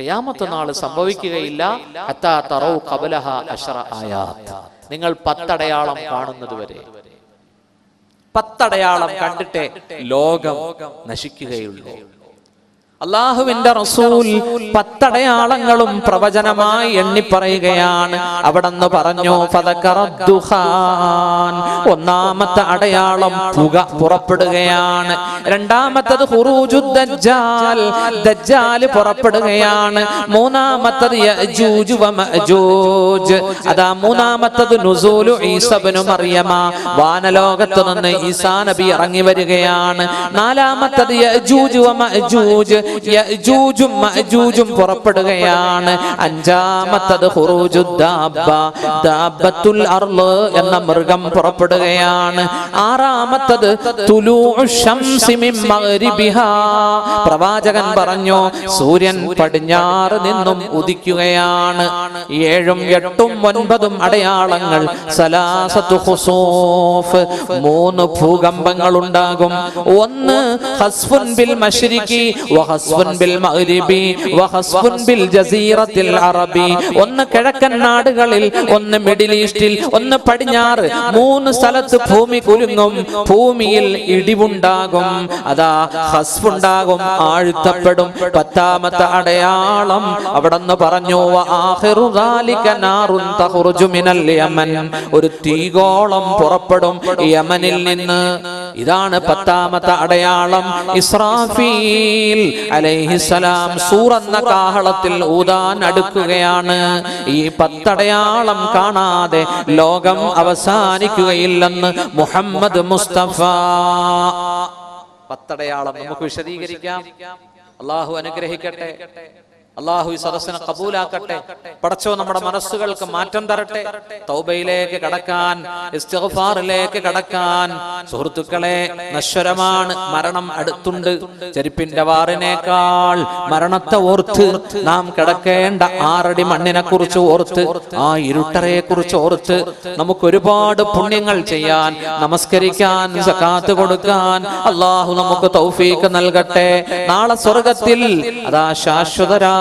ഖിയാമത്ത് നാൾ സംഭവിക്കുകയില്ല. ഖബലഹ അശറ ആയാത്ത്. നിങ്ങൾ പത്തടയാളം കാണുന്നത് വരെ പത്തടയാളം കണ്ടിട്ടേ ലോകം നശിക്കുകയുള്ളൂ. അള്ളാഹുവിന്റെ റസൂൽ പത്തടയാളങ്ങളും പ്രവചനമായി എണ്ണിപ്പറയുകയാണ് അവിടെന്ന് പറഞ്ഞു. ഒന്നാമത്തെ അടയാളം പുക പുറപ്പെടുകയാണ്. രണ്ടാമത്തത് ദജ്ജാൽ പുറപ്പെടുകയാണ്. മൂന്നാമത്തത് അതാ മൂന്നാമത്തത് നുസൂലു ഈസബനു മറിയമ. വാനലോകത്ത് നിന്ന് ഈസാ നബി ഇറങ്ങി വരികയാണ്. നാലാമത്തത് യഅജൂജ് യഅജൂജും മഅജൂജും പുറപ്പെടുകയാണ്. അഞ്ചാമത്തത് ദാബ്ബത്തുൽ അർൾ എന്ന മൃഗം പുറപ്പെടുകയാണ്. ആറാമത്തത് പ്രവാചകൻ പറഞ്ഞു സൂര്യൻ പടിഞ്ഞാറ് നിന്നും ഉദിക്കുകയാണ്. ഏഴും എട്ടും ഒൻപതും അടയാളങ്ങൾ. സലാസത്തു മൂന്ന് ഭൂകമ്പങ്ങൾ ഉണ്ടാകും ഒന്ന് ഹസ്ഫുൻ ബിൽ വഹസ്ഫുൻ ഒന്ന് കിഴക്കൻ നാടുകളിൽ ഒന്ന് മിഡിൽ ഈസ്റ്റിൽ ഒന്ന് പടിഞ്ഞാറ്. മൂന്ന് സ്ഥലത്ത് ഭൂമി കുലുങ്ങും. ഭൂമിയിൽ ഇടിവുണ്ടാകും. അതാ ഹസ്ഫുണ്ടാകും ആഴ്ത്തപ്പെടും. പത്താമത്തെ അടയാളം. പറഞ്ഞു "വആഖിറു ദാലിക നാറുൻ തഖ്റുജു മിനൽ യമൻ. ഒരു തീകോളം പുറപ്പെടും യമനിൽ നിന്ന്. ഇതാണ് പത്താമത്തെ അടയാളം. ഇസ്രാഫീൽ അലൈഹിസലാം സൂറന്ന കാഹളത്തിൽ ഊതാൻ അടുക്കുകയാണ്. ഈ പത്തടയാളം കാണാതെ ലോകം അവസാനിക്കുകയില്ലെന്ന് മുഹമ്മദ് മുസ്തഫ. പത്തടയാളം നമുക്ക് വിശദീകരിക്കാം. അള്ളാഹു അനുഗ്രഹിക്കട്ടെ. അള്ളാഹു ഈ സദസ്സിനെ കബൂലാക്കട്ടെ. പടച്ചോ നമ്മുടെ മനസ്സുകൾക്ക് മാറ്റം തരട്ടെ. തൗബയിലേക്ക് കടക്കാൻ ഇസ്തിഗ്ഫാറിലേക്ക് കടക്കാൻ. സുഹൃത്തുക്കളെ നശ്വരമാണ് മരണം അടുത്തുണ്ട്. ചെരുപ്പിന്റെ വാറിനേക്കാൾ മരണത്തെ ഓർത്ത് നാം കിടക്കേണ്ട ആറടി മണ്ണിനെ കുറിച്ച് ഓർത്ത് ആ ഇരുട്ടറയെ കുറിച്ച് ഓർത്ത് നമുക്ക് ഒരുപാട് പുണ്യങ്ങൾ ചെയ്യാൻ നമസ്കരിക്കാൻ സക്കാത്ത് കൊടുക്കാൻ അള്ളാഹു നമുക്ക് തൗഫീക്ക് നൽകട്ടെ. നാളെ സ്വർഗത്തിൽ അതാ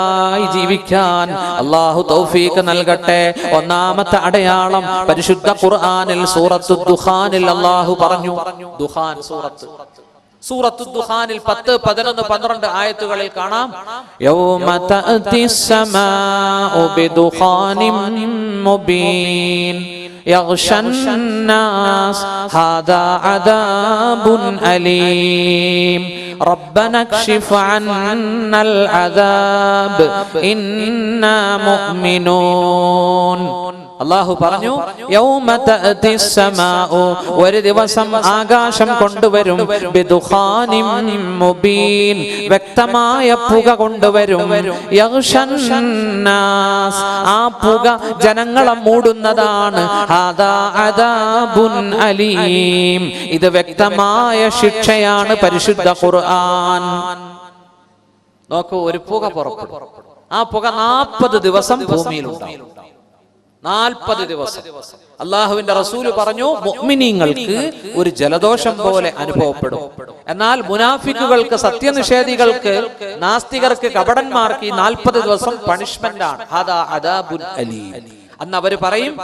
ശാശ്വതരായി ജീവിക്കാൻ. അള്ളാഹു തൗഫീഖ് നൽകട്ടെ. ഒന്നാമത്തെ അടയാളം പരിശുദ്ധ ഖുർആനിൽ സൂറത്തു ദുഹാനിൽ അള്ളാഹു പറഞ്ഞു. ദുഖാൻ സൂറത്ത്. സൂറത്തു ദുഹാനിൽ പത്ത് പതിനൊന്ന് പന്ത്രണ്ട് ആയത്തുകളിൽ കാണാം. യൗമ يغشى الناس. هذا عذاب أليم. ربنا اكشف عنا العذاب. إنا مؤمنون. അള്ളാഹു പറഞ്ഞു ഒരു ദിവസം ആകാശം കൊണ്ടുവരും വ്യക്തമായ പുക കൊണ്ടുവരും ആ പുക ജനങ്ങളെ മൂടുന്നതാണ് അലീം ഇത് വ്യക്തമായ ശിക്ഷയാണ് പരിശുദ്ധ ഖുർആൻ. നോക്കൂ ഒരു പുക പുറപ്പെടും ആ പുക നാൽപ്പത് ദിവസം ഭൂമിയിലുണ്ടാവും. നാൽപ്പത് ദിവസം. അള്ളാഹുവിന്റെ റസൂൽ പറഞ്ഞു മുഅ്മിനീങ്ങൾക്ക് ഒരു ജലദോഷം പോലെ അനുഭവപ്പെടും. എന്നാൽ മുനാഫിക്കുകൾക്ക് സത്യനിഷേധികൾക്ക് നാസ്തികർക്ക് കപടന്മാർക്ക് ഈ നാൽപ്പത് ദിവസം പണിഷ്മെന്റ് ആണ്. അതാ അദാബുൻ അലീം. അന്ന് അവർ പറയും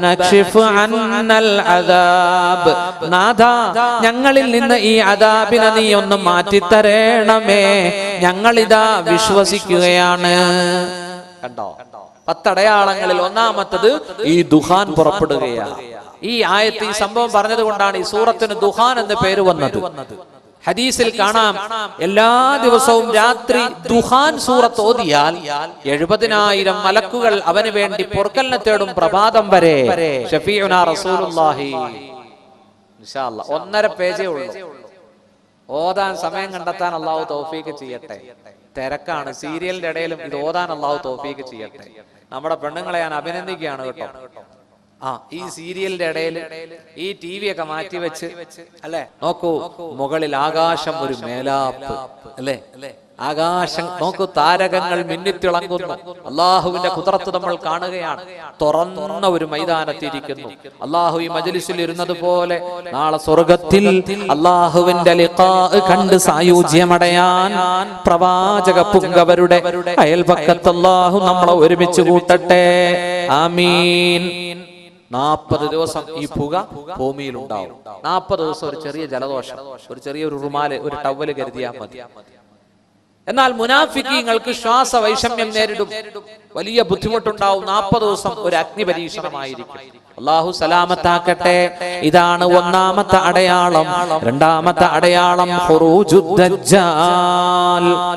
നാഥ ക്ഷിഫ് അന്നൽ അദാബ്." നാഥാ ഞങ്ങളിൽ നിന്ന് ഈ അദാബിനെ നീ ഒന്ന് മാറ്റിത്തരേണമേ. ഞങ്ങളിതാ വിശ്വസിക്കുകയാണ്. കണ്ടോ? പത്തടയാളങ്ങളിൽ ഒന്നാമത്തത് ഈ ദുഹാൻ പുറപ്പെടുകയാണ്. ഈ ആയത്ത് ഈ സംഭവം പറഞ്ഞത് കൊണ്ടാണ് ഈ സൂറത്തിന് ദുഹാൻ എന്ന് പേര് വന്നത്. ഹദീസിൽ കാണാം എല്ലാ ദിവസവും രാത്രി ദുഹാൻ സൂറത്ത് ഓതിയാൽ എഴുപതിനായിരം മലക്കുകൾ അവന് വേണ്ടി പൊറുക്കലിനെ തേടും പ്രഭാതം വരെ. ഒന്നര പേജേ ഉള്ളൂ. ഓതാൻ സമയം കണ്ടെത്താൻ അള്ളാഹു തൗഫീക്ക് ചെയ്യട്ടെ. തിരക്കാണ്. സീരിയലിന്റെ ഇടയിലും ഇത് ഓതാൻ അള്ളാഹു തോഫീക്ക് ചെയ്യട്ടെ. നമ്മുടെ പെണ്ണുങ്ങളെ ഞാൻ അഭിനന്ദിക്കുകയാണ് കേട്ടോ. ആ ഈ സീരിയലിന്റെ ഇടയിൽ ഈ ടി വി ഒക്കെ മാറ്റി വെച്ച് അല്ലെ? നോക്കൂ മുകളിൽ ആകാശം ഒരു മേലാപ്പ് അല്ലേ? ആകാശം നോക്കൂ താരകങ്ങൾ മിന്നിത്തിളങ്ങുന്നു അള്ളാഹുവിന്റെ കുതിരത്ത് നമ്മൾ കാണുകയാണ്. തുറന്ന ഒരു മൈതാനത്തിരിക്കുന്നു. അള്ളാഹു ഈ മജലിസിൽ ഇരുന്നത് പോലെ നാളെ സ്വർഗത്തിൽ അള്ളാഹുവിന്റെ കണ്ട് സായുജ്യമടയാൻ പ്രവാചക പുങ്കവരുടെ അയൽപക്കത്ത് അള്ളാഹു നമ്മളെ ഒരുമിച്ച് കൂട്ടട്ടെ. ആമീൻ. നാൽപ്പത് ദിവസം ഈ പുക ഭൂമിയിൽ ഉണ്ടാവും നാൽപ്പത് ദിവസം ഒരു ചെറിയ ജലദോഷം ഒരു ചെറിയ ഒരു റുമാൽ ഒരു ടവൽ കരുതിയാൽ മതി. എന്നാൽ മുനാഫിക്കീങ്ങൾക്ക് ശ്വാസ വൈഷമ്യം നേരിടും. വലിയ ബുദ്ധിമുട്ടുണ്ടാവും. നാൽപ്പത് ദിവസം ഒരു അഗ്നി പരീക്ഷണമായിരിക്കും അള്ളാഹു സലാമത്താക്കട്ടെ. ഇതാണ് ഒന്നാമത്തെ അടയാളം. രണ്ടാമത്തെ അടയാളം.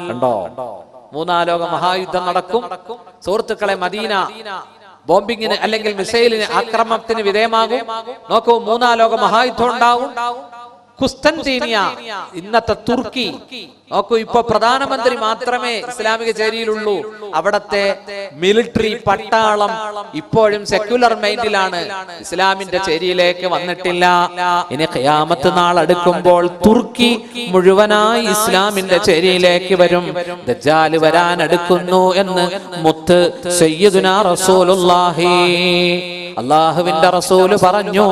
കണ്ടോ? മൂന്നാലോക മഹായുദ്ധം നടക്കും. സുഹൃത്തുക്കളെ മദീന ബോംബിങ്ങിന് അല്ലെങ്കിൽ മിസൈലിന് ആക്രമണത്തിന് വിധേയമാകും. നോക്കൂ മൂന്നാലോക മഹായുദ്ധം ഉണ്ടാവും. ഇന്നത്തെ തുർക്കി നോക്കൂ ഇപ്പൊ പ്രധാനമന്ത്രി മാത്രമേ ഇസ്ലാമിക ചേരിയിലുള്ളൂ അവിടത്തെ മിലിറ്ററി പട്ടാളം ഇപ്പോഴും സെക്യുലർ മൈൻഡിലാണ് ഇസ്ലാമിന്റെ ചേരിയിലേക്ക് വന്നിട്ടില്ല. ഇനി ഖിയാമത്ത് നാൾ അടുക്കുമ്പോൾ തുർക്കി മുഴുവനായി ഇസ്ലാമിന്റെ ചേരിയിലേക്ക് വരും. ദജ്ജാൽ വരാൻ അടുക്കുന്നു എന്ന് മുത്ത് സയ്യിദുനാ റസൂലുള്ളാഹി. അള്ളാഹുവിന്റെ റസൂൽ പറഞ്ഞു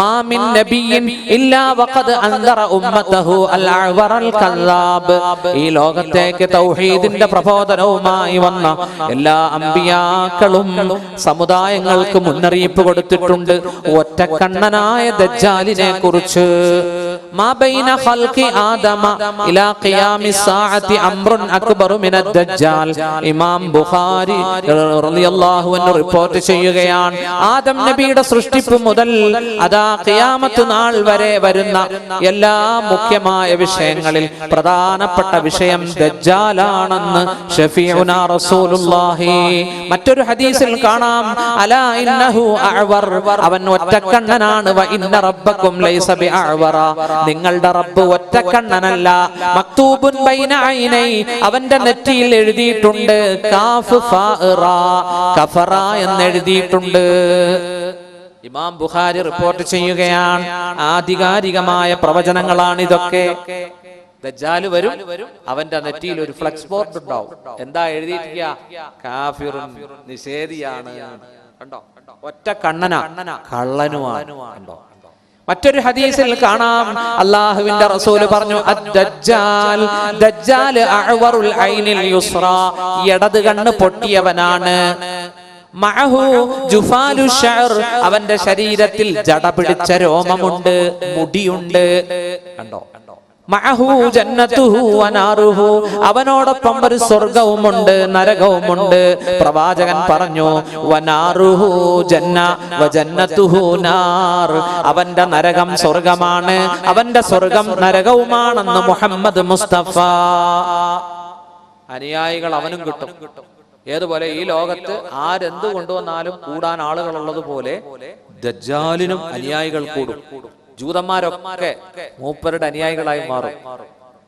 മാമിൻ നബിയിൻ ഇല്ലാ വഖദ് അൻദറ ഉമ്മതഹു അൽ അഅ്വറൽ കല്ലാബ് ഈ ലോകത്തേക്ക് തൗഹീദിന്റെ പ്രബോധനവുമായി വന്ന എല്ലാ അമ്പിയാക്കളും സമുദായങ്ങൾക്ക് മുന്നറിയിപ്പ് കൊടുത്തിട്ടുണ്ട്. ഒറ്റക്കണ്ണനായ ദജ്ജാലിനെ കുറിച്ച് ഇമാം ബുഖാരി റിപ്പോർട്ട് ചെയ്യുകയാണ് ആദം നബിയുടെ സൃഷ്ടിപ്പ് മുതൽ അതാ ഖിയാമത്ത് നാൾ വരെ വരുന്ന എല്ലാ മുഖ്യമായ വിഷയങ്ങളിൽ പ്രധാനപ്പെട്ട വിഷയം ദജ്ജാലാണെന്ന് ഷഫീഉന റസൂലുള്ളാഹി. മറ്റൊരു ഹദീസിൽ കാണാം. അലാ ഇന്നഹു അഅ്വർ. അവൻ ഒറ്റക്കണ്ണനാണ്. വ ഇന്ന റബ്ബക്കും ലൈസ ബിഅഅ്വറ നിങ്ങളുടെ റബ്ബ് ഒറ്റക്കണ്ണനല്ല. മക്തൂബുൻ ബൈന ഐനൈ. അവന്റെ നെറ്റിയിൽ എഴുതിയിട്ടുണ്ട് കാഫ് ഫാഇറ കഫറ എന്ന് എഴുതിയിട്ടുണ്ട്. ഇമാം ബുഖാരി റിപ്പോർട്ട് ചെയ്യുകയാണ്. ആധികാരികമായ പ്രവചനങ്ങളാണ് ഇതൊക്കെ ദജ്ജാൽ വരും അവന്റെ നെറ്റിയിൽ ഒരു ഫ്ലക്സ് ബോർഡ് ഉണ്ടാവും. എന്താ എഴുതിയിരിക്കുക കാഫിറുൻ നിഷേധിയാണ്. കണ്ടോ? ഒറ്റ കണ്ണന. കള്ളനുമാണ്. കണ്ടോ? മറ്റൊരു ഹദീസിൽ കാണാം. അള്ളാഹുവിന്റെ റസൂൽ പറഞ്ഞു ദജ്ജാൽ അഅ്വറുൽ ഐനിൽ യുസ്റ. ഇടത് കണ്ണ് പൊട്ടിയവനാണ്. അവന്റെ ശരീരത്തിൽ ജട പിടിച്ച രോമമുണ്ട് മുടിയുണ്ട്. കണ്ടോ? അവനോടൊപ്പം ഒരു സ്വർഗവുമുണ്ട് നരകവുമുണ്ട്. പ്രവാചകൻ പറഞ്ഞു വനാറുഹു ജന്ന നാർ. അവന്റെ നരകം സ്വർഗമാണ്. അവന്റെ സ്വർഗം നരകവുമാണെന്ന് മുഹമ്മദ് മുസ്തഫ. അനുയായികൾ അവനും കിട്ടും. ഏതുപോലെ ഈ ലോകത്ത് ആരെന്ത് കൊണ്ടുവന്നാലും കൂടാൻ ആളുകളുള്ളത് പോലെ ദജ്ജാലിനും അനുയായികൾ കൂടും. ജൂതന്മാരൊക്കെ മൂപ്പരുടെ അനുയായികളായി മാറും.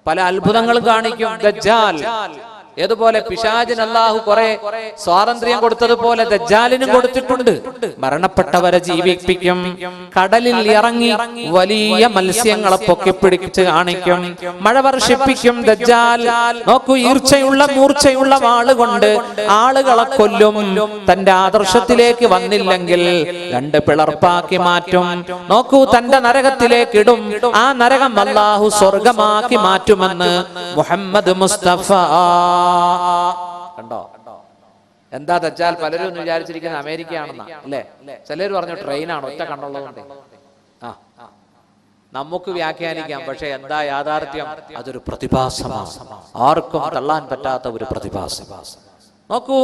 പല അത്ഭുതങ്ങളും കാണിക്കും ദജ്ജാൽ ഏതുപോലെ പിശാചിന് അള്ളാഹു കുറെ സ്വാതന്ത്ര്യം കൊടുത്തതുപോലെ ദജ്ജാലിനും കൊടുത്തിട്ടുണ്ട്. മരണപ്പെട്ടവരെ ജീവിപ്പിക്കും. കടലിൽ ഇറങ്ങി വലിയ മത്സ്യങ്ങളെ പൊക്കിപ്പിടിച്ച് കാണിക്കും. മഴ വർഷിപ്പിക്കും ദജ്ജാൽ. നോക്കൂ ഈർച്ചയുള്ള മൂർച്ചയുള്ള വാളുകൊണ്ട് ആളുകളെ കൊല്ലും. തന്റെ ആദർശത്തിലേക്ക് വന്നില്ലെങ്കിൽ രണ്ട് പിളർപ്പാക്കി മാറ്റും. നോക്കൂ തന്റെ നരകത്തിലേക്ക് ഇടും. ആ നരകം അല്ലാഹു സ്വർഗമാക്കി മാറ്റുമെന്ന് മുഹമ്മദ് മുസ്തഫ. കണ്ടോ? എന്താ തെച്ചാൽ പലരും ഒന്ന് വിചാരിച്ചിരിക്കുന്നത് അമേരിക്കയാണെന്നാ അല്ലേ? ചിലർ പറഞ്ഞു ട്രെയിനാണ് ഒറ്റ കണ്ണുള്ളതുകൊണ്ട് ആ. നമുക്ക് വ്യാഖ്യാനിക്കാം പക്ഷെ എന്താ യാഥാർത്ഥ്യം? അതൊരു പ്രതിഭാസമാണ്. ആർക്കും തള്ളാൻ പറ്റാത്ത ഒരു പ്രതിഭാസം. നോക്കൂ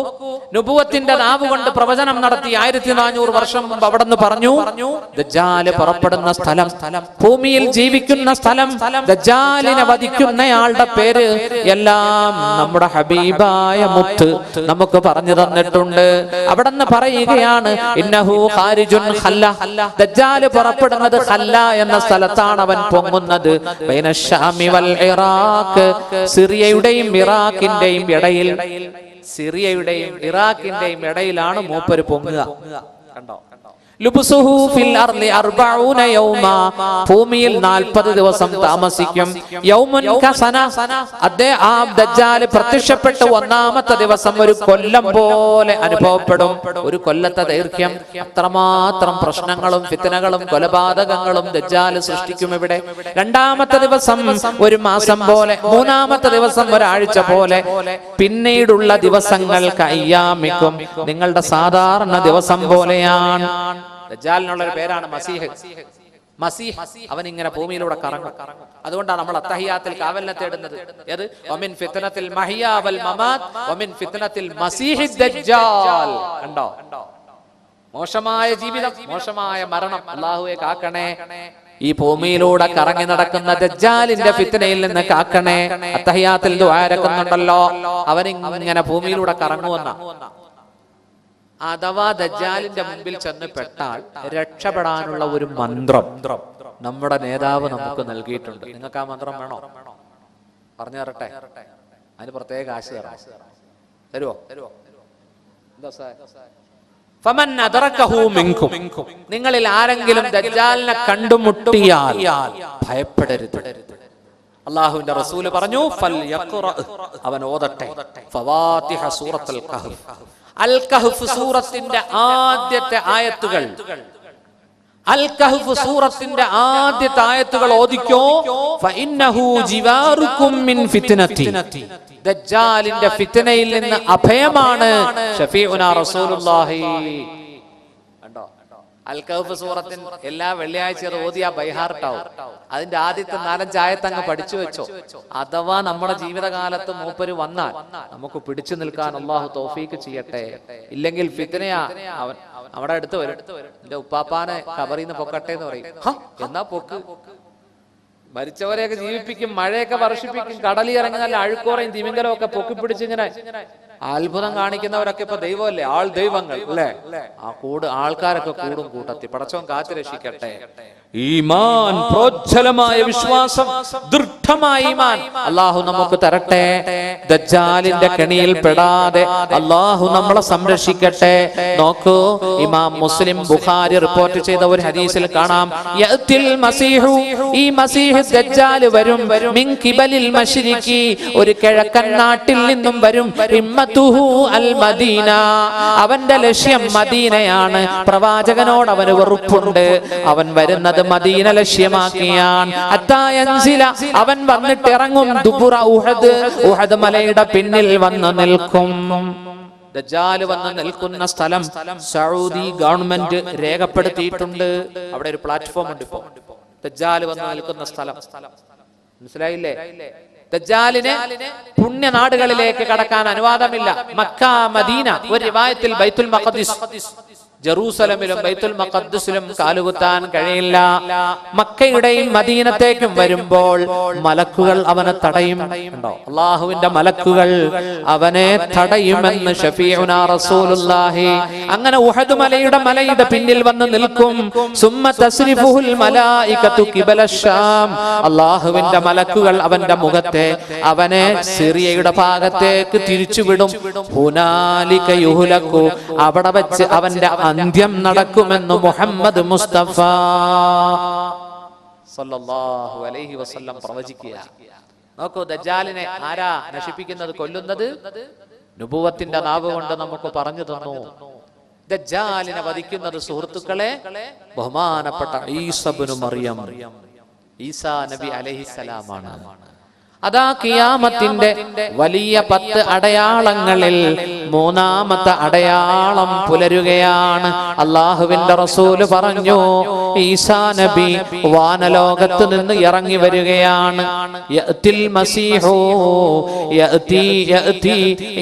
നുപുവത്തിന്റെ നാവ് കൊണ്ട് പ്രവചനം നടത്തി ആയിരത്തി നാനൂറ് വർഷം മുമ്പ് അവിടെ നിന്ന് പറഞ്ഞു ദജ്ജാൽ പുറപ്പെടുന്ന സ്ഥലം ഭൂമിയിൽ ജീവിക്കുന്ന സ്ഥലം ദജാലിനെ വധിക്കുന്നയാളുടെ പേര് എല്ലാം നമ്മുടെ ഹബീബായ മുത്ത് നമുക്ക് പറഞ്ഞു തന്നിട്ടുണ്ട്. അവിടെ നിന്ന് പറയുകയാണ് ഇന്നഹു ദജ്ജാൽ പുറപ്പെടുന്നത് ഹല്ല എന്ന സ്ഥലത്താണ് അവൻ പൊങ്ങുന്നത്. സിറിയയുടെയും ഇറാഖിന്റെയും ഇടയിൽ സിറിയയുടെയും ഇറാഖിന്റെയും ഇടയിലാണ് മൂപ്പര് പൊങ്ങുക. കണ്ടോ? ഭൂമിയിൽ 40 ദിവസം താമസിക്കും. ദജ്ജാൽ പ്രത്യക്ഷപ്പെട്ട് ഒന്നാമത്തെ ദിവസം ഒരു കൊല്ലം പോലെ അനുഭവപ്പെടും. ഒരു കൊല്ലത്തെ ദൈർഘ്യം. അത്രമാത്രം പ്രശ്നങ്ങളും ഫിത്തനകളും കൊലപാതകങ്ങളും ദജ്ജാൽ സൃഷ്ടിക്കും ഇവിടെ. രണ്ടാമത്തെ ദിവസം ഒരു മാസം പോലെ മൂന്നാമത്തെ ദിവസം ഒരാഴ്ച പോലെ. പിന്നീടുള്ള ദിവസങ്ങൾ കയ്യാമിക്കും നിങ്ങളുടെ സാധാരണ ദിവസം പോലെയാണ്. ദജ്ജാലിനുള്ള ഒരു പേരാണ് മസീഹ്. മസീഹ് അവൻ ഇങ്ങനെ ഭൂമിയിലൂടെ കറങ്ങും. അതുകൊണ്ടാണ് നമ്മൾ അത്തഹിയാത്തിൽ കാവലിനെ തേടുന്നത്. ഏത്? ഒമിൻ ഫിത്തനത്തിൽ മഹിയാവൽ മമാത് വമിൻ ഫിത്നത്തിൽ മസീഹ് ദജ്ജാൽ. കണ്ടോ? മോശമായ ജീവിതം മോശമായ മരണം. അള്ളാഹുവെ കാക്കണേ. ഈ ഭൂമിയിലൂടെ കറങ്ങി നടക്കുന്ന ദജ്ജാലിന്റെ ഫിത്തനയിൽ നിന്ന് കാക്കണേ. അത്തഹിയാത്തിൽ ദ്വാരക്കുന്നുണ്ടല്ലോ അവൻ ഇങ്ങനെ ഭൂമിയിലൂടെ കറങ്ങുവന്ന. അഥവാ ദജ്ജാലിന്റെ മുമ്പിൽ ചെന്ന് പെട്ടാൽ രക്ഷപ്പെടാനുള്ള ഒരു മന്ത്രം നമ്മുടെ നേതാവ് നമുക്ക് നൽകിയിട്ടുണ്ട്. നിങ്ങൾക്ക് ആ മന്ത്രം വേണോ? പറഞ്ഞു തരട്ടെ. അതിന് പ്രത്യേക കാശ് തരാം തരുവോ? തരുവോ നിങ്ങളിൽ ആരെങ്കിലും ദജ്ജാലിനെ കണ്ടുമുട്ടിയാൽ ഭയപ്പെടരുത്. അള്ളാഹുവിന്റെ റസൂൽ പറഞ്ഞു അവൻ ഓതട്ടെ. സൂറത്തുൽ കഹ്ഫ്. അൽ കഹ്ഫ് സൂറത്തിന്റെ ആദ്യത്തെ ആയത്തുകൾ. അൽ കഹ്ഫ് സൂറത്തിന്റെ ആദ്യത്തെ ആയത്തുകൾ ഓദിക്കോ ഫഇന്നഹു ജിവാറുക്കും മിൻ ഫിത്നതി ദജ്ജാലിന്റെ ഫിത്നയിൽ നിന്ന് അഭയമാണ് ഷഫീഉന റസൂലുള്ളാഹി. അൽ കഹ്ഫ് സൂറത്തിൻ എല്ലാ വെള്ളിയാഴ്ച അത് ഓതിയ ബൈഹാർട്ടാവും. അതിന്റെ ആദ്യത്തെ നാലഞ്ച് ആയത്ത് അങ്ങ് പഠിച്ചു വെച്ചോ. അഥവാ നമ്മുടെ ജീവിതകാലത്ത് മൂപ്പര് വന്നാൽ നമുക്ക് പിടിച്ചു നിൽക്കാൻ അള്ളാഹു തോഫീക്ക് ചെയ്യട്ടെ. ഇല്ലെങ്കിൽ ഫിത്നയാ അവൻ അവിടെ അടുത്ത് വരും. എന്റെ ഉപ്പാപ്പാനെ കബറിന്ന് പൊക്കട്ടെ എന്ന് പറയും. "ഹ, എന്നാ പൊക്ക്? മരിച്ചവരെയൊക്കെ ജീവിപ്പിക്കും മഴയൊക്കെ വർഷിപ്പിക്കും കടലിൽ ഇറങ്ങി നല്ല അഴുക്കോറയും തിമിങ്കലവും ഒക്കെ പൊക്കിപ്പിടിച്ച് ഇങ്ങനെ അത്ഭുതം കാണിക്കുന്നവരൊക്കെ ഇപ്പൊ ദൈവമല്ലേ? ആൾ ദൈവങ്ങൾ അല്ലേ? ആ കൂട് ആൾക്കാരൊക്കെ കൂടും കൂട്ടത്തി പടച്ചവൻ കാത്തു രക്ഷിക്കട്ടെ ഈമാൻ പ്രോജ്ജലമായ വിശ്വാസം ദൃഢമായ ഈമാൻ. അള്ളാഹു നമുക്ക് തരട്ടെ. ദജ്ജാലിന്റെ കെണിയിൽ പെടാതെ അള്ളാഹു നമ്മളെ സംരക്ഷിക്കട്ടെ. നോക്കൂ ഇമാം മുസ്ലിം ബുഖാരി റിപ്പോർട്ട് ചെയ്ത ഒരു ഹദീസിൽ കാണാം. മസീഹു ഈ മസീഹ് ദജ്ജാൽ വരും. മിൻ കിബലിൽ മശ്രിക്കി ഒരു കിഴക്കൻ നാട്ടിൽ നിന്നും വരും. അവന്റെ ലക്ഷ്യം മദീനയാണ്. പ്രവാചകനോട് അവന് വെറുപ്പുണ്ട്. അവൻ വരുന്നത് മദീന ലക്ഷ്യമാക്കിയാണ്. അത്തായഞ്ചില അവൻ വന്നിട്ട് ഇറങ്ങും ദുബുറ ഉഹദ്. ഉഹദ് മലയുടെ പിന്നിൽ വന്ന് നിൽക്കും. ദജ്ജാൽ വന്ന് നിൽക്കുന്ന സ്ഥലം സൗദി ഗവൺമെന്റ് രേഖപ്പെടുത്തിയിട്ടുണ്ട്. അവിടെ ഒരു പ്ലാറ്റ്ഫോം ഉണ്ട് ഇപ്പോ. ദജ്ജാൽ വന്ന് നിൽക്കുന്ന സ്ഥലം. മനസ്സിലായില്ലേ? ദജ്ജാലിന് പുണ്യനാടുകളിലേക്ക് കടക്കാൻ അനുവാദമില്ല. മക്ക മദീന ഒരു റിവായത്തിൽ ബൈത്തുൽ മഖദിസ് ജറൂസലമിലും ബൈത്തുൽ മഖദ്സിലും കാലുകുത്താൻ കഴിയില്ല. മക്കയുടെയും മദീനത്തേക്കും വരുമ്പോൾ മലക്കുകൾ അവനെ തടയും ഉണ്ടോ? അള്ളാഹുവിന്റെ മലക്കുകൾ അവനെ തടയുമെന്ന് ഷഫീഉന റസൂലുള്ളാഹി. അങ്ങനെ ഉഹദ് മലയുടെ മലയുടെ പിന്നിൽ വന്ന് നിൽക്കും. സുമ്മ തസ്രിഫുൽ മലായികത്തു കിബല ശാം അള്ളാഹുവിന്റെ മലക്കുകൾ അവന്റെ മുഖത്തെ അവനെ സിറിയയുടെ ഭാഗത്തേക്ക് തിരിച്ചുവിടും. ഹുനാലിക യുഹലകു അവിടെ വെച്ച് അവന്റെ അന്ത്യം നടക്കുമെന്ന് മുഹമ്മദ് മുസ്തഫ. സല്ലല്ലാഹു അലൈഹി വസല്ലം പ്രവചിക്കുക നോക്കൂ ദജ്ജാലിനെ ആരാ നശിപ്പിക്കുന്നത് കൊല്ലുന്നത്? നുപുവത്തിന്റെ നാവ് കൊണ്ട് നമുക്ക് പറഞ്ഞു തന്നു. ദജ്ജാലിനെ വധിക്കുന്നത് സുഹൃത്തുക്കളെ ബഹുമാനപ്പെട്ട ഈസബിനു മറിയം. ഈസാ നബി അലഹിസലാമാണ് അതാ കിയാമത്തിന്റെ വലിയ പത്ത് അടയാളങ്ങളിൽ മൂന്നാമത്തെ അടയാളം പുലരുകയാണ്. അള്ളാഹുവിന്റെ റസൂൽ പറഞ്ഞു ഈസാ നബി വാനലോകത്ത് നിന്ന് ഇറങ്ങി വരികയാണ്.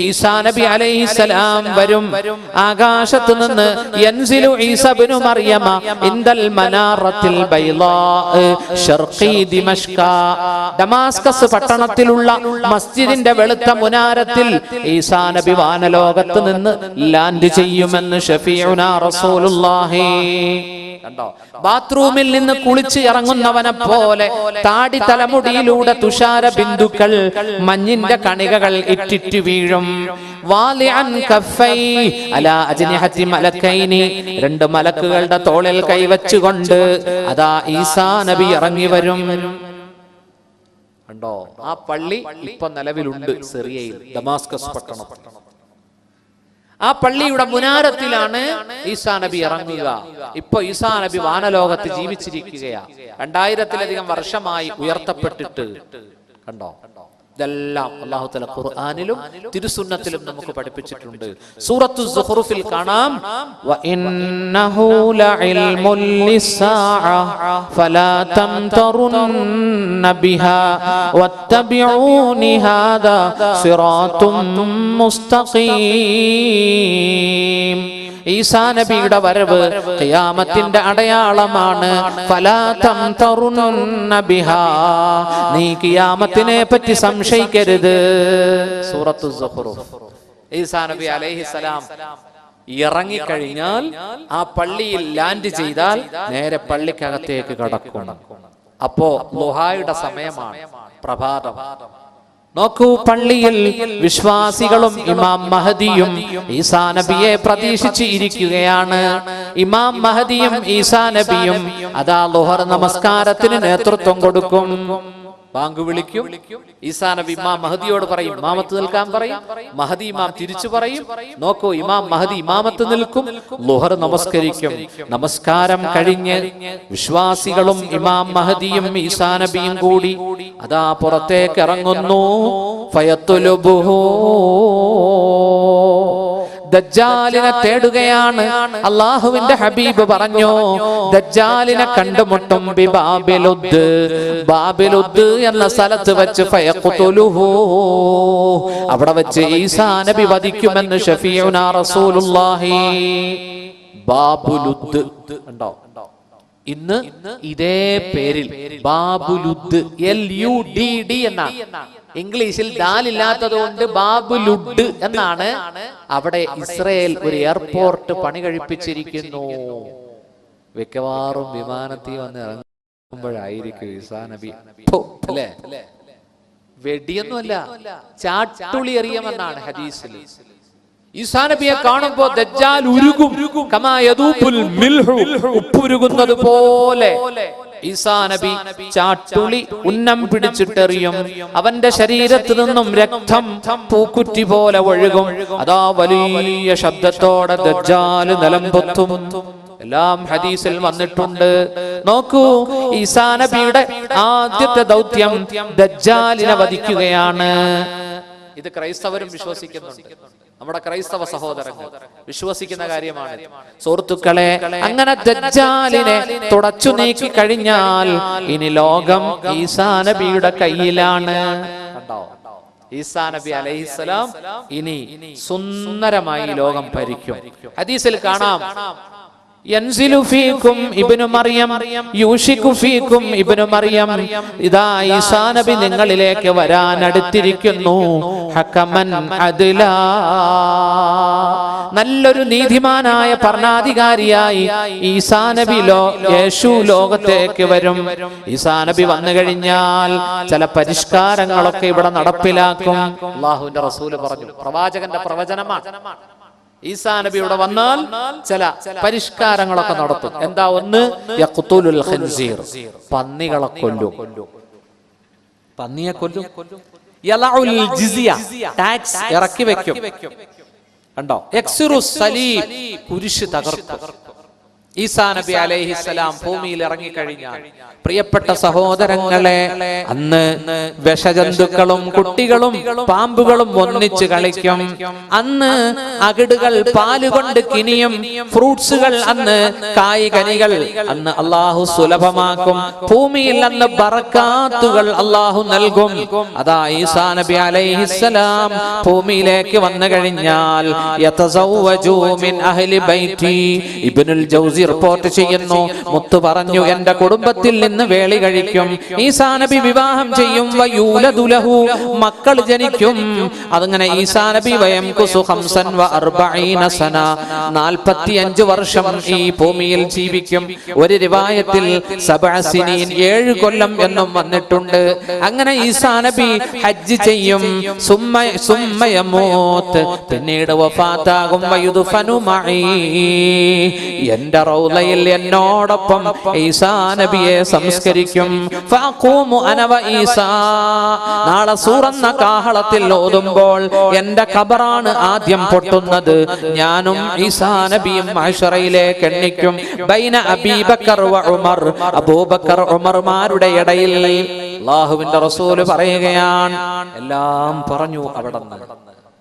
ഈസാ നബി അലൈഹിസ്സലാം വരും. ആകാശത്ത് നിന്ന് മനാറത്തിൽ പട്ടണത്തിലുള്ള മസ്ജിദിന്റെ വെളുത്ത മുനാരത്തിൽ ഈസാ നബി വാനലോ വാനലോകത്ത് നിന്ന് ലാൻഡ് ചെയ്യുമെന്ന് കണ്ടോ? ബാത്റൂമിൽ നിന്ന് കുളിച്ച് ഇറങ്ങുന്നവനെ പോലെ താടി തലമുടിയിലൂടെ തുഷാര ബിന്ദുക്കൾ മഞ്ഞിന്റെ കണികകൾ ഇറ്റിറ്റ് വീഴും. രണ്ട് മലക്കുകളുടെ തോളിൽ കൈവച്ചുകൊണ്ട് അതാ ഈസാ നബി ഇറങ്ങി വരും. കണ്ടോ? ആ പള്ളി ഇപ്പൊ നിലവിലുണ്ട് സിറിയയിൽ. ദമാസ്കസ് പട്ടണം. ആ പള്ളിയുടെ മുനാരത്തിലാണ് ഈസാ നബി ഇറങ്ങുക. ഇപ്പൊ ഈസാ നബി വാനലോകത്ത് ജീവിച്ചിരിക്കുകയാ. രണ്ടായിരത്തിലധികം വർഷമായി ഉയർത്തപ്പെട്ടിട്ട്. കണ്ടോ? ഇതെല്ലാം അള്ളാഹു തല ഖുർആാനിലും തിരുസുന്നത്തിലും നമുക്ക് പഠിപ്പിച്ചിട്ടുണ്ട്. സൂറത്തു സുഹ്റുഫിൽ കാണാം. ഈസാ നബിയുടെ വരവ് ഖിയാമത്തിന്റെ അടയാളമാണ്. ഫലാ തം നബിഹ നീ ഖിയാമത്തിനെ പറ്റി സംശയം സംശയിക്കരുത്. സൂറത്തു ഈസാ നബി അലൈഹിസലാം ഇറങ്ങിക്കഴിഞ്ഞാൽ ആ പള്ളിയിൽ ലാൻഡ് ചെയ്താൽ നേരെ പള്ളിക്കകത്തേക്ക് കടക്കും. അപ്പോ ലുഹായുടെ സമയമാണ് പ്രഭാതം. നോക്കൂ പള്ളിയിൽ വിശ്വാസികളും ഇമാം മഹദിയും ഈസാ നബിയെ പ്രതീക്ഷിച്ച് ഇരിക്കുകയാണ് ഇമാം മഹദിയും ഈസാ നബിയും അതാ ലുഹർ നമസ്കാരത്തിന് നേതൃത്വം കൊടുക്കും. ബാങ്ക് വിളിക്കും. ഈസാ നബി ഇമാം മഹദിയോട് പറയും ഇമാമത്ത് നിൽക്കാൻ പറയും. മഹദി ഇമാം തിരിച്ചു പറയും. നോക്കൂ ഇമാം മഹദി ഇമാമത്ത് നിൽക്കും. ലുഹർ നമസ്കരിക്കും. നമസ്കാരം കഴിഞ്ഞ് വിശ്വാസികളും ഇമാം മഹദിയും ഈസാ നബിയും കൂടി അതാ പുറത്തേക്ക് ഇറങ്ങുന്നു. ഫയത്തുലുബുഹു. ദജ്ജാലിനെ തേടുകയാണ്. അള്ളാഹുവിന്റെ ഹബീബ് പറഞ്ഞു ദജ്ജാലിനെ കണ്ടുമുട്ടും ബിബാബിലുദ് ബാബിലുദ്. ബാബിലുദ്. എന്ന സ്ഥലത്ത് വെച്ച് ഫയഖ്തുലുഹു. അവിടെ വെച്ച് ഈസാ നബി വധിക്കുമെന്ന് ഷഫീഉന റസൂലുള്ളാഹി ബാബുലുദ്. ഉണ്ടോ? ഇന്ന് ഇതേ പേരിൽ ബാബുലുദ് എൽ യു ഡി ഡി എന്നാണ്. ഇംഗ്ലീഷിൽ ദാലില്ലാത്തതുകൊണ്ട് കൊണ്ട് ബാബുലുഡ് എന്നാണ് അവിടെ ഇസ്രയേൽ ഒരു എയർപോർട്ട് പണി കഴിപ്പിച്ചിരിക്കുന്നു മിക്കവാറും വിമാനത്തിൽ വന്ന് ഇറങ്ങുമ്പോഴായിരിക്കും ഈസാ നബി. അല്ലേ? വെടിയൊന്നുമല്ല. ചാട്ടുളി എറിയുമെന്നാണ് ഹദീസിൽ. ഈസാ നബിയെ കാണുമ്പോ ദജ്ജാൽ ഉരുകും. കമാ യദൂബുൽ മിൽഹു. ഉപ്പുരുകുന്നത് പോലെ. ഈസാ നബി ചാട്ടുളി ഉന്നം പിടിച്ചിട്ടെറിയും. അവന്റെ ശരീരത്തിൽ നിന്നും രക്തം പൂക്കുറ്റി പോലെ ഒഴുകും. അതാ വലിയ ശബ്ദത്തോടെ ദജ്ജാൽ നിലമ്പൊത്തും എല്ലാം ഹദീസിൽ വന്നിട്ടുണ്ട്. നോക്കൂ ഈസാ നബിയുടെ ആദ്യത്തെ ദൗത്യം ദജ്ജാലിനെ വധിക്കുകയാണ്. ഇത് ക്രൈസ്തവരും വിശ്വസിക്കുന്നുണ്ട്. നമ്മുടെ ക്രൈസ്തവ സഹോദര വിശ്വസിക്കുന്ന കാര്യമാണ്. സുഹൃത്തുക്കളെ അങ്ങനെ ദജ്ജാലിനെ തുടച്ചു നീക്കി കഴിഞ്ഞാൽ ഇനി ലോകം ഈസാ നബിയുടെ കയ്യിലാണ്. കണ്ടോ? ഈസാ നബി അലൈഹിസ്സലാം ഇനി സുന്ദരമായി ലോകം ഭരിക്കും. ഹദീസിൽ കാണാം. മറിയം ഇതാ ഈസാ നബി നിങ്ങളിലേക്ക് വരാൻ അടുത്തിരിക്കുന്നു. നല്ലൊരു നീതിമാനായ ഭരണാധികാരിയായി ഈസാ നബി ലോ യേശു ലോകത്തേക്ക് വരും. ഈസാ നബി വന്നു കഴിഞ്ഞാൽ ചില പരിഷ്കാരങ്ങളൊക്കെ ഇവിടെ നടപ്പിലാക്കും. പറഞ്ഞു. പ്രവാചകന്റെ പ്രവചനമാണ്. ഈസാ നബി ഇവിടെ വന്നാൽ ചില പരിഷ്കാരങ്ങളൊക്കെ നടത്തും. എന്താ ഒന്ന്? യഖ്തുലുൽ ഖൻസീർ. പന്നികളെ കൊല്ലും. പന്നിയെ കൊല്ലും? യലഉൽ ജിസിയ. ടാക്സ് ഇറക്കി വെക്കും. കണ്ടോ? എക്സിറു സലീം കുരിശ് തകർക്കും. ഈസാ നബി അലൈഹിസ്സലാം ഭൂമിയിൽ ഇറങ്ങിക്കഴിഞ്ഞാൽ പ്രിയപ്പെട്ട സഹോദരങ്ങളെ അന്ന് വിഷജന്തുക്കളും കുട്ടികളും പാമ്പുകളും ഒന്നിച്ച് കളിക്കും. അന്ന് അകിടുകൾ പാലുകൊണ്ട് കിനിയും ഫ്രൂട്ട്സുകൾ അന്ന് കായ്കനികൾ. അന്ന് അള്ളാഹു സുലഭമാക്കും. ഭൂമിയിൽ അന്ന് ബറക്കാത്തുകൾ അള്ളാഹു നൽകും. അതാ ഈസാ നബി അലൈഹിസ്സലാം ഭൂമിയിലേക്ക് വന്നു കഴിഞ്ഞാൽ യതസവ്വജു മിൻ അഹ്ലി ബൈതി ഇബ്നുൽ ജൗസി റിപ്പോർട്ട് ചെയ്യുന്നു. മുത്തു പറഞ്ഞു എന്റെ കുടുംബത്തിൽ നിന്ന് വേളി കഴിക്കും. ഈസാ നബി വിവാഹം ചെയ്യും. വയൂലദുലഹു. മക്കൾ ജനിക്കും. അതങ്ങനെ ഈസാ നബി വയം കുസു ഹംസൻ വ അർബഈന സന. 45 വർഷം ഈ ഭൂമിയിൽ ജീവിക്കും. ഒരു സിനീൻ ഏഴ് കൊല്ലം എന്നും വന്നിട്ടുണ്ട്. അങ്ങനെ ഈസാ നബി ഹജ്ജ് ചെയ്യും. സുമ്മ പിന്നീട് വഫാത്താകും. വയുദ്ഫനു എന്റെ റൗലയിൽ എന്നോടൊപ്പം ഈസാ നബിയെ സംസ്കരിക്കും. നാളെ സൂറന്ന കാഹളത്തിൽ ഓതുമ്പോൾ എന്റെ ഖബറാണ് ആദ്യം പൊട്ടുന്നത്. ഞാനും ഈസാ നബിയും മഹ്ശറയിലേക്ക് എണ്ണിക്കും. ബൈന അബീബക്കർ വ ഉമർ. അബൂബക്കർ ഉമർമാരുടെ ഇടയിൽ അള്ളാഹുവിന്റെ റസൂൽ പറയുകയാണ്. എല്ലാം പറഞ്ഞു അവിടെ നിന്ന്